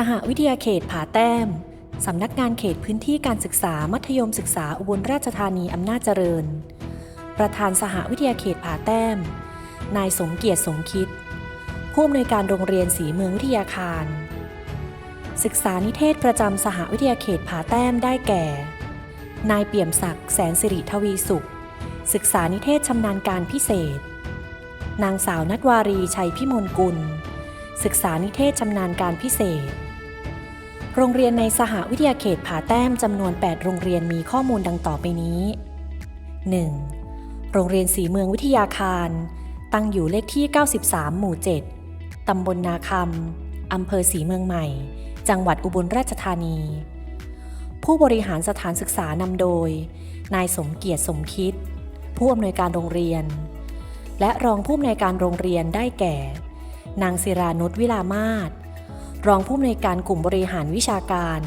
สหวิทยาเขตผาแต้ม สำนักงานเขตพื้นที่การศึกษามัธยมศึกษาอุบลราชธานีอำนาจเจริญ ประธานสหวิทยาเขตผาแต้ม นายสมเกียรติสมคิด ผู้อำนวยการโรงเรียนสีเมืองวิทยาคาร ศึกษานิเทศประจำสหวิทยาเขตผาแต้มได้แก่ นายเปี่ยมศักดิ์แสนสิริทวีสุข ศึกษานิเทศชำนาญการพิเศษ นางสาวนัทวารีชัยพิมลกุลศึกษานิเทศชำนาญการพิเศษ โรงเรียนในสหวิทยาเขตผาแต้มจำนวน 8 โรงเรียนมีข้อมูลดังต่อไปนี้ 1. โรงเรียนสีเมืองวิทยาคาร ตั้งอยู่เลขที่ 93 หมู่ 7 ตำบลนาคำอำเภอสีเมืองใหม่ จังหวัดอุบลราชธานี ผู้บริหารสถานศึกษานำโดย นายสมเกียรติสมคิด ผู้อำนวยการโรงเรียน และรองผู้อำนวยการโรงเรียนได้แก่ นางศิรานุชวิลามาศ รองผู้อำนวยการกลุ่มบริหารวิชาการ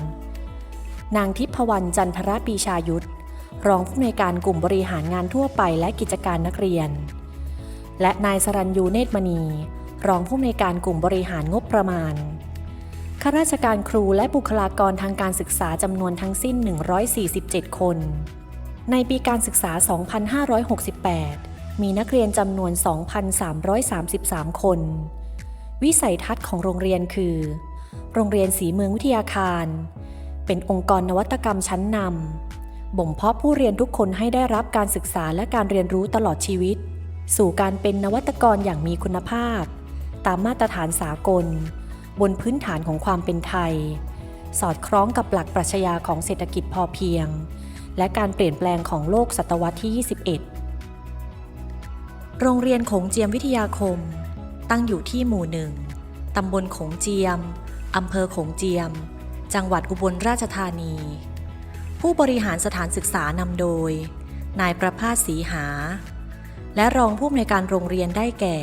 นางทิพวรรณจันทรปีชายุทธรองผู้อำนวยการกลุ่มบริหารงานทั่วไปและกิจการนักเรียน และนายสรัญยูเนตรมณี รองผู้อำนวยการกลุ่มบริหารงบประมาณข้าราชการครูและบุคลากรทางการศึกษาจำนวนทั้งสิ้น 147 คน ในปีการศึกษา 2568 มีนักเรียนจำนวน 2,333 คน วิสัยทัศน์ของโรงเรียนคือ โรงเรียนสีเมืองวิทยาคาร เป็นองค์กรนวัตกรรมชั้นนำบ่มเพาะผู้เรียนทุกคนให้ได้รับการศึกษาและการเรียนรู้ตลอดชีวิต สู่การเป็นนวัตกรอย่างมีคุณภาพ ตามมาตรฐานสากล บนพื้นฐานของความเป็นไทย สอดคล้องกับหลักปรัชญาของเศรษฐกิจพอเพียง และการเปลี่ยนแปลงของโลกศตวรรษที่ 21 โรงเรียนโขงเจียมวิทยาคม ตั้งอยู่ที่หมู่หนึ่งตำบลโขงเจียม อำเภอโขงเจียม จังหวัดอุบลราชธานี ผู้บริหารสถานศึกษานำโดย นายประภาสศรีหา และรองผู้อำนวยการโรงเรียนได้แก่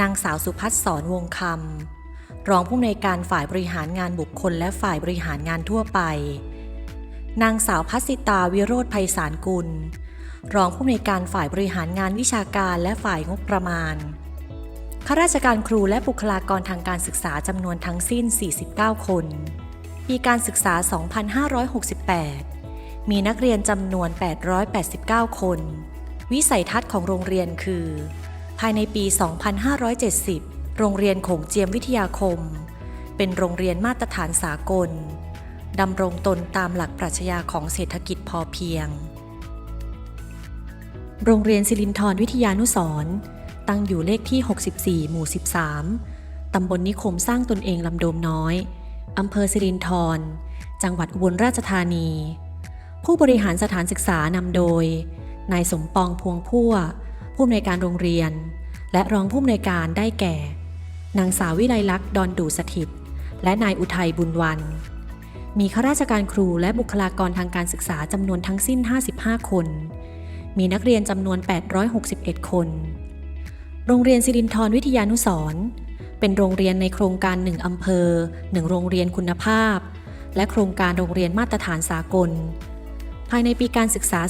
นางสาวสุพัฒน์สอนวงคำรองผู้อำนวยการฝ่ายบริหารงานบุคคลและฝ่ายบริหารงานทั่วไป นางสาวพัสิตาวิโรธไพศาลกุล รองผู้อำนวยการฝ่ายบริหารงานวิชาการและฝ่ายงบประมาณ ข้าราชการครูและบุคลากรทางการศึกษาจำนวนทั้งสิ้น 49 คน ปีการศึกษา 2568 มีนักเรียนจำนวน 889 คน วิสัยทัศน์ของโรงเรียนคือ ภายในปี 2570 โรงเรียนโขงเจียมวิทยาคม เป็นโรงเรียนมาตรฐานสากลดำรงตนตามหลักปรัชญาของเศรษฐกิจพอเพียง โรงเรียนสิรินทรวิทยานุสรณ์ ตั้งอยู่เลขที่ 64 หมู่ 13 ตำบลนิคมสร้างตนเองลำโดมน้อย อำเภอสิรินทรจังหวัดอุบลราชธานี ผู้บริหารสถานศึกษานำโดย นายสมปองพวงพั่ว ผู้อำนวยการโรงเรียน และรองผู้อำนวยการได้แก่ นางสาววิไลลักษณ์ดอนดูสถิต และนายอุทัยบุญวันมีข้าราชการครูและบุคลากรทางการศึกษาจำนวนทั้งสิ้น 55 คน มีนักเรียนจำนวน 861 คน โรงเรียนสิรินทรวิทยานุสร์เป็นโรงเรียนในโครงการ 1 อำเภอ 1 โรงเรียนคุณภาพ และโครงการโรงเรียนมาตรฐานสากล ภายในปีการศึกษา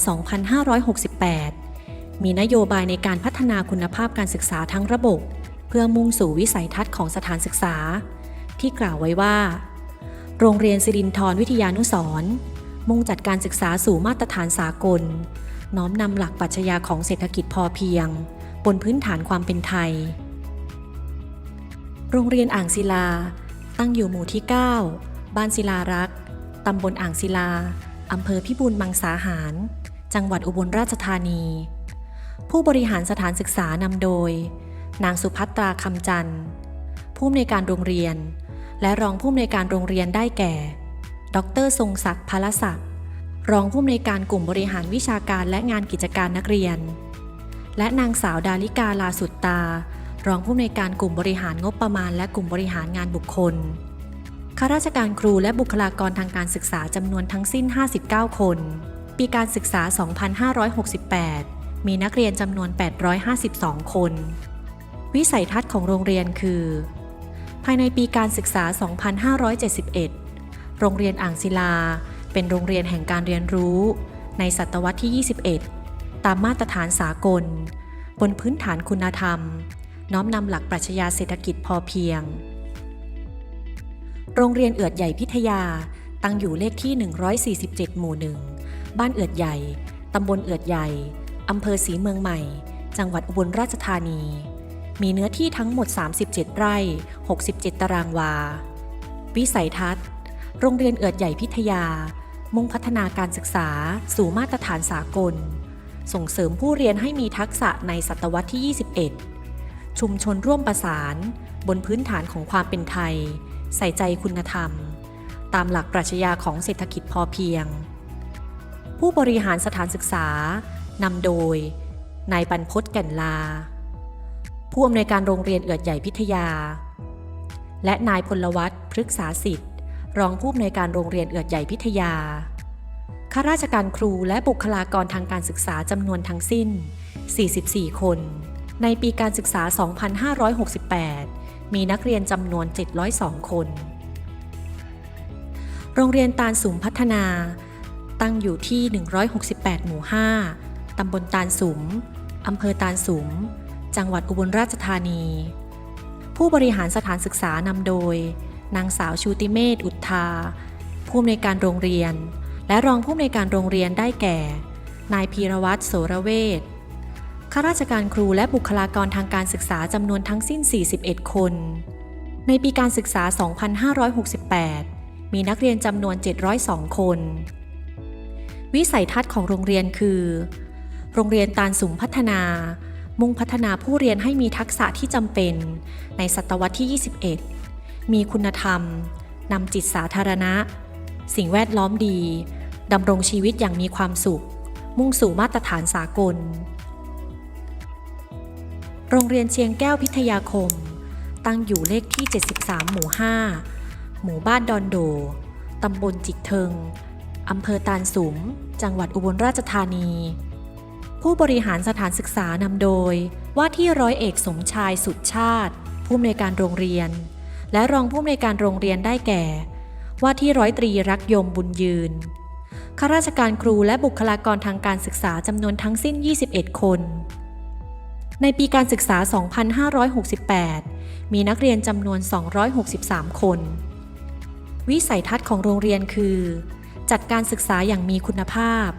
2568 มีนโยบายในการพัฒนาคุณภาพการศึกษาทั้งระบบ เพื่อมุ่งสู่วิสัยทัศน์ของสถานศึกษา ที่กล่าวไว้ว่า โรงเรียนสิรินทรวิทยานุสร์มุ่งจัดการศึกษาสู่มาตรฐานสากล น้อมนำหลักปรัชญาของเศรษฐกิจพอเพียง บนพื้นฐานความเป็นไทย โรงเรียนอ่างศิลา ตั้งอยู่หมู่ที่ 9 บ้านศิลารักษ์ตำบลอ่างศิลา อำเภอพิบูลมังสาหาร จังหวัดอุบลราชธานี ผู้บริหารสถานศึกษานำโดย นางสุภัตราคำจันทร์ผู้อำนวยการโรงเรียน และรองผู้อำนวยการโรงเรียนได้แก่ ดร ทรงศักดิ์พลศักดิ์รองผู้อำนวยการกลุ่มบริหารวิชาการและงานกิจการนักเรียน และนางสาวดาลิกาลาสุตตา รองผู้อำนวยการกลุ่มบริหารงบประมาณ และกลุ่มบริหารงานบุคคลข้าราชการครูและบุคลากรทางการศึกษาจำนวนทั้งสิ้น 59 คน ปีการศึกษา 2568 มีนักเรียนจำนวน 852 คน วิสัยทัศน์ของโรงเรียนคือ ภายในปีการศึกษา 2571 โรงเรียนอ่างศิลา เป็นโรงเรียนแห่งการเรียนรู้ ในศตวรรษที่ 21 ตามมาตรฐานสากล บนพื้นฐานคุณธรรม น้อมนำหลักปรัชญาเศรษฐกิจพอเพียง โรงเรียนเอือดใหญ่พิทยา ตั้งอยู่เลขที่ 147 หมู่หนึ่งบ้านเอือดใหญ่ ตำบลเอือดใหญ่อำเภอศรีเมืองใหม่ จังหวัดอุบลราชธานี มีเนื้อที่ทั้งหมด 37 ไร่ 67 ตารางวา วิสัยทัศน์ โรงเรียนเอือดใหญ่พิทยา มุ่งพัฒนาการศึกษาสู่มาตรฐานสากล ส่งเสริมผู้เรียนให้มีทักษะในศตวรรษที่ 21 ชุมชนร่วมประสาน บนพื้นฐานของความเป็นไทย ใส่ใจคุณธรรม ตามหลักปรัชญาของเศรษฐกิจพอเพียง ผู้บริหารสถานศึกษานำโดยนายบรรพตแก่นลา ผู้อำนวยการโรงเรียนเอือดใหญ่พิทยา และนายพลวัตพฤกษาสิทธิ์ รองผู้อำนวยการโรงเรียนเอือดใหญ่พิทยา ข้าราชการครูและบุคลากรทางการศึกษาจำนวนทั้งสิ้น 44 คน ในปีการศึกษา 2568 มีนักเรียนจำนวน 702 คน โรงเรียนตาลสุมพัฒนา ตั้งอยู่ที่ 168 หมู่ 5 ตำบลตาลสุม อำเภอตาลสุม จังหวัดอุบลราชธานี ผู้บริหารสถานศึกษานำโดย นางสาวชูติเมธอุทธา ผู้อำนวยการโรงเรียน และรองผู้อำนวยการโรงเรียนได้แก่ นายพีรวัตรโสระเวชข้าราชการครูและบุคลากรทางการศึกษาจำนวนทั้งสิ้น 41 คน ในปีการศึกษา 2568 มีนักเรียนจำนวน 702 คน วิสัยทัศน์ของโรงเรียนคือ โรงเรียนตาลสุมพัฒนา มุ่งพัฒนาผู้เรียนให้มีทักษะที่จำเป็น ในศตวรรษที่ 21 มีคุณธรรม นำจิตสาธารณะ สิ่งแวดล้อมดีดำรงชีวิตอย่างมีความสุข มุ่งสู่มาตรฐานสากล โรงเรียนเชียงแก้วพิทยาคม ตั้งอยู่เลขที่ 73 หมู่ 5 หมู่บ้านดอนโด ตำบลจิกเทิง อำเภอตาลสุม จังหวัดอุบลราชธานี ผู้บริหารสถานศึกษานำโดย ว่าที่ร้อยเอกสมชายสุดชาติ ผู้อำนวยการโรงเรียน และรองผู้อำนวยการโรงเรียนได้แก่ ว่าที่ร้อยตรีรักยมบุญยืน ข้าราชการครูและบุคลากรทางการศึกษาจำนวนทั้งสิ้น 21 คน ในปีการศึกษา 2568 มีนักเรียนจำนวน 263 คน วิสัยทัศน์ของโรงเรียนคือ จัดการศึกษาอย่างมีคุณภาพ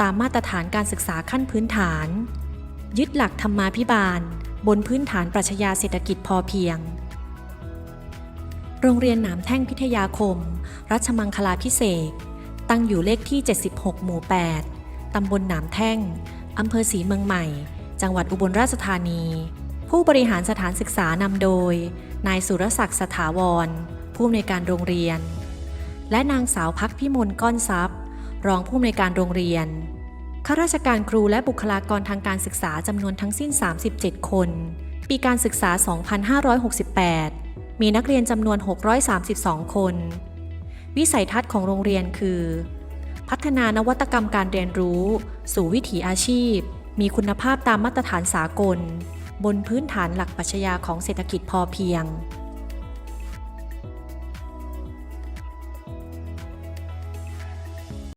ตามมาตรฐานการศึกษาขั้นพื้นฐาน ยึดหลักธรรมาภิบาล บนพื้นฐานปรัชญาเศรษฐกิจพอเพียง โรงเรียนหนามแท่งพิทยาคม รัชมังคลาพิเศษ ตั้งอยู่เลขที่ 76 หมู่ 8 ตำบลหนามแท่ง อำเภอศรีเมืองใหม่ จังหวัดอุบลราชธานี ผู้บริหารสถานศึกษานำโดย นายสุรศักดิ์สถาวร ผู้อำนวยการโรงเรียน และนางสาวพักพิมลก้อนทรัพย์ รองผู้อำนวยการโรงเรียนข้าราชการครูและบุคลากรทางการศึกษาจำนวนทั้งสิ้น 37 คน ปีการศึกษา 2568 มีนักเรียนจำนวน 632 คน วิสัยทัศน์ของโรงเรียนคือ พัฒนานวัตกรรมการเรียนรู้ สู่วิถีอาชีพ มีคุณภาพตามมาตรฐานสากล บนพื้นฐานหลักปรัชญาของเศรษฐกิจพอเพียง